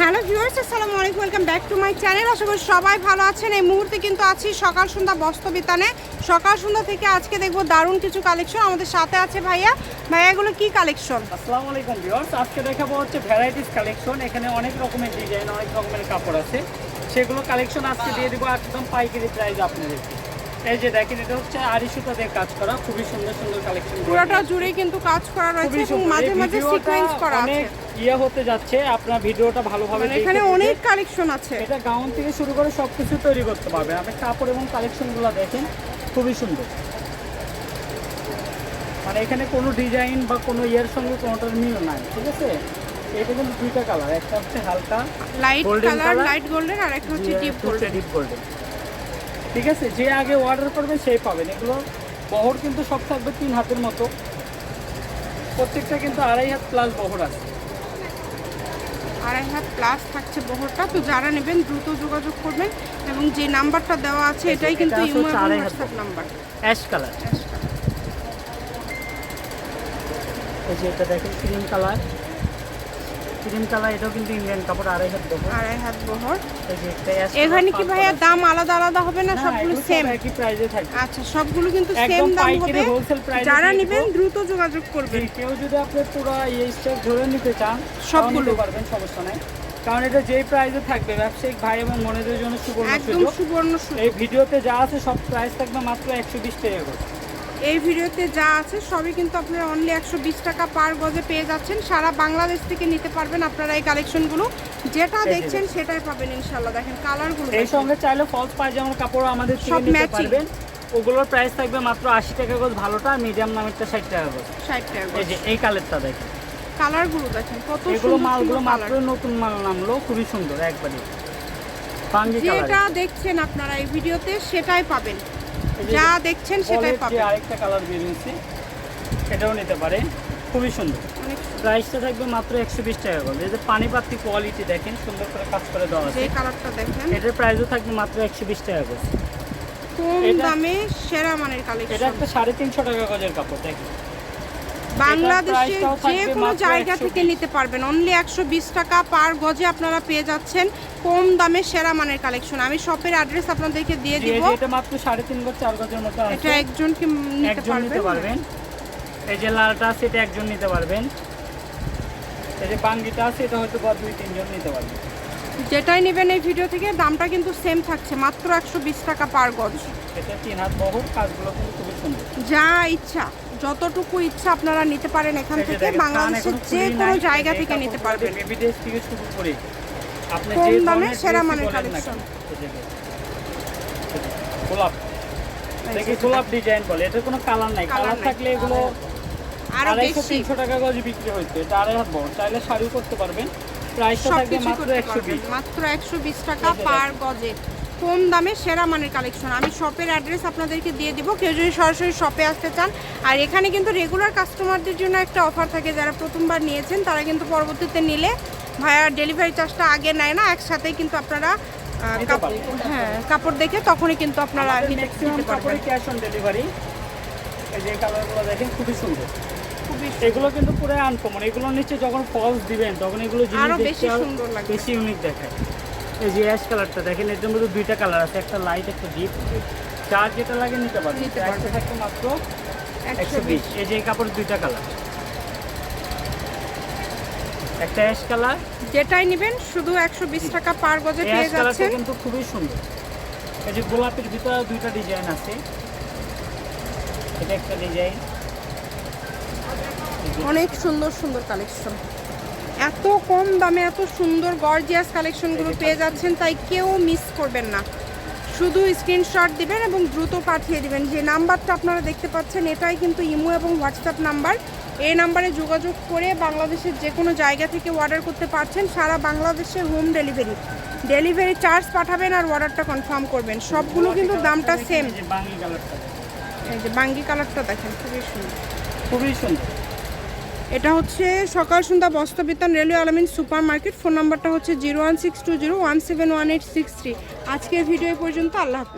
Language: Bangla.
হ্যালো ভিউয়ার্স আসসালামু আলাইকুম welcome back to my channel. আশা করি সবাই ভালো আছেন। এই মুহূর্তে কিন্তু আছি সকাল সন্ধ্যা বস্ত্রবিতানে। সকাল সন্ধ্যা থেকে আজকে দেখব দারুণ কিছু কালেকশন আমাদের সাথে আছে ভাইয়া। ভাইয়া এগুলো কি কালেকশন আসসালামু আলাইকুম ভিউয়ার্স আজকে দেখাবো হচ্ছে ভ্যারাইটিস কালেকশন এখানে অনেক রকমের ডিজাইন অনেক রকমের কাপড় আছে। সেগুলো কালেকশন আজকে দিয়ে দিব একদম পাইকারি প্রাইস আপনাদেরকে। এই যে দেখেন এটা হচ্ছে আড়ি দিয়ে কাজ করা। খুবই সুন্দর সুন্দর কালেকশন পুরোটা জুড়েই কিন্তু কাজ করা রয়েছে এবং মাঝে মাঝে সিকোয়েন্স করা আছে। ইয়ে হতে যাচ্ছে আপনার ভিডিওটা ভালোভাবে মানে এখানে অনেক কালেকশন আছে। এটা গাউন থেকে শুরু করে সব কিছু তৈরি করতে পারবে। আপনি কাপড় এবং কালেকশনগুলো দেখেন খুবই সুন্দর। মানে এখানে কোনো ডিজাইন বা কোনো ইয়ের সঙ্গে কোনোটার মিল নাই ঠিক আছে? এটা কিন্তু দুইটা কালার একটা হচ্ছে হালকা লাইট কালার লাইট গোল্ডেন আর একটা হচ্ছে ডিপ গোল্ডেন ডিপ গোল্ডেন ঠিক আছে? যে আগে অর্ডার করবে সেই পাবেন। এগুলো বহর কিন্তু সব থাকবে তিন হাতের মতো। প্রত্যেকটা কিন্তু আড়াই হাত প্লাস বহর আছে। আড়াই হাত প্লাস থাকছে বহরটা। তো যারা নেবেন দ্রুত যোগাযোগ করবেন এবং যে নাম্বারটা দেওয়া আছে এটাই কিন্তু ইমো হচ্ছে এবং আড়াই হাত হোয়াটসঅ্যাপ নাম্বার অ্যাশ কালার। এই যে এটা দেখেন ক্রিম কালার ক্রিম কালার এটাও কিন্তু ইন্ডিয়ান কাপড় আড়াই হাত বহর। আড়াই হাত বহর। এই যে একটা ash এখানে কি ভাইয়া দাম আলাদা আলাদা হবে না সবগুলো সেম একই প্রাইসে থাকবে আচ্ছা সবগুলো কিন্তু সেম দাম হবে। যারা নেবেন দ্রুত যোগাযোগ করবেন। কেউ যদি আপনি পুরো এই ধরে নিতে চান সবগুলো। পারবেন সমস্যা নাই। কারণ এটা যেই প্রাইসে থাকবে ব্যবসায়িক ভাই এবং বোনেদের জন্য সুবর্ণ একদম সুযোগ। সুবর্ণ সুযোগ। এই ভিডিওতে যা আছে সব প্রাইস থাকবে মাত্র একশো বিশ টাকা করে। এই ভিডিওতে যা আছে সবই কিন্তু আপনারা অনলি একশো বিশ টাকা পার গজে পেয়ে যাচ্ছেন। সারা বাংলাদেশ থেকে নিতে পারবেন আপনারা এই কালেকশনগুলো যেটা দেখছেন সেটাই পাবেন ইনশাল্লাহ দেখেন কালারগুলো এই সঙ্গে চাইলে ফলস পায়জামার কাপড় আমাদের সব নিতে পারবেন। ওগুলোর প্রাইস থাকবে মাত্র আশি টাকা গজ ভালোটা মিডিয়াম নামেরটা ষাট টাকা গজ। ষাট টাকা এই যে এই কালারটা দেখেন। কালারগুলো দেখেন কত এগুলো মালগুলো মাত্র নতুন মাল নামলো খুবই সুন্দর একবারই যেটা দেখছেন আপনারা এই ভিডিওতে সেটাই পাবেন। যা দেখছেন সেটাই পাবেন। আরেকটা কালার বেরিয়েছে সেটাও নিতে পারে খুবই সুন্দর। প্রাইসটা থাকবে মাত্র একশো বিশ টাকা করে। এই যে পানি পাত্তি কোয়ালিটি দেখেন সুন্দর করে কাজ করে দেওয়া আছে। এই কালারটা দেখেন। এটার প্রাইসও থাকবে মাত্র একশো বিশ টাকা করে। কম দামে সেরা মানের কালেকশন এটা একটা সাড়ে তিনশো টাকা গজের কাপড় দেখেন। বাংলাদেশের যে কোনো জায়গা থেকে নিতে পারবেন। অনলি একশো বিশ টাকা পার গজে আপনারা পেয়ে যাচ্ছেন কম দামে সেরা মানের কালেকশন আমি শপের অ্যাড্রেস আপনাদেরকে দিয়ে দিব। এটা মাত্র সাড়ে তিন গজ চার গজের মতো এটা একজনকে নিতে পারবেন? এই যে লালটা আছে এটা একজন নিতে পারবেন। এই যে বাঙ্গিটা আছে এটা হয়তো বা দুই তিনজন নিতে পারবেন। যেটাই নেবেন এই ভিডিও থেকে দামটা কিন্তু সেম থাকছে মাত্র একশো বিশ টাকা পার গজ। এটা তিন হাত বহর কাজগুলো কিন্তু খুবই সুন্দর। যা ইচ্ছা। যতটুকু ইচ্ছা আপনারা নিতে পারেন এখান থেকে বাংলাদেশের যে কোনো জায়গা থেকে নিতে পারবেন। কম দামে সেরা মানের বলেন না collection। কেন, এই যে দেখেন। গোলাপ গোলাপ ডিজাইন বলে কোনো কালার নাই। কালার থাকলে এগুলো আড়াইশো তিনশো টাকা গজ বিক্রি হচ্ছে এটা আড়াই হাত বড়। চাইলে শাড়িও করতে পারবেন। প্রাইসটা থাকবে মাত্র একশো মাত্র একশো বিশ টাকা পার গজে। কম দামে সেরা মানের কালেকশন আমি শপের অ্যাড্রেস আপনাদেরকে দিয়ে দিব। কেউ যদি সরাসরি শপে আসতে চান আর এখানে কিন্তু রেগুলার কাস্টমারদের জন্য একটা অফার থাকে যারা প্রথমবার নিয়েছেন তারা কিন্তু পরবর্তীতে নিলে ভাইয়া ডেলিভারি চার্জটা আগে নেয় না একসাথেই কিন্তু আপনারা। হ্যাঁ কাপড় দেখে তখনই কিন্তু আপনারা ক্যাশ অন ডেলিভারি এই যে কালারগুলো দেখেন খুবই সুন্দর। এগুলো কিন্তু পুরো আনকমন এগুলোর নিচে যখন ফলস দিবেন তখন এগুলো জিনিস আরও বেশি সুন্দর লাগবে। বেশি ইউনিক দেখায়। এই যে অ্যাশ কালারটা দেখেন এটার মধ্যে দুইটা কালার আছে একটা লাইট একটা ডিপ যার যেটা লাগে নিতে পারবেন। থাকবে মাত্র একশো বিশ। এই যে এই কাপড়ের দুইটা কালার একটা অ্যাশ কালার যেটাই নেবেন শুধু একশো বিশ টাকা পার গজে পেয়ে যাচ্ছেন। কিন্তু খুবই সুন্দর। এই যে গোলাপের ভিতরে দুইটা ডিজাইন আছে। এটা একটা ডিজাইন অনেক সুন্দর সুন্দর কালেকশন এত কম দামে এত সুন্দর গর্জিয়াস কালেকশনগুলো পেয়ে যাচ্ছেন তাই কেউ মিস করবেন না। শুধু স্ক্রিনশট দিবেন এবং দ্রুত পাঠিয়ে দিবেন। যে নাম্বারটা আপনারা দেখতে পাচ্ছেন এটাই কিন্তু ইমো এবং হোয়াটসঅ্যাপ নাম্বার। এই নাম্বারে যোগাযোগ করে বাংলাদেশের যে কোনো জায়গা থেকে অর্ডার করতে পারছেন সারা বাংলাদেশে হোম ডেলিভারি ডেলিভারি চার্জ পাঠাবেন আর অর্ডারটা কনফার্ম করবেন। সবগুলো কিন্তু দামটা সেম এই যে বাঙ্গি কালারটা বাঙ্গি কালারটা দেখেন খুবই সুন্দর। খুবই সুন্দর। এটা হচ্ছে Sokal Sondhya Bostrobitan railway Alamin super market phone number হচ্ছে zero one six two zero one seven one eight six three. আজকের ভিডিও পর্যন্ত, আল্লাহ হাফিজ।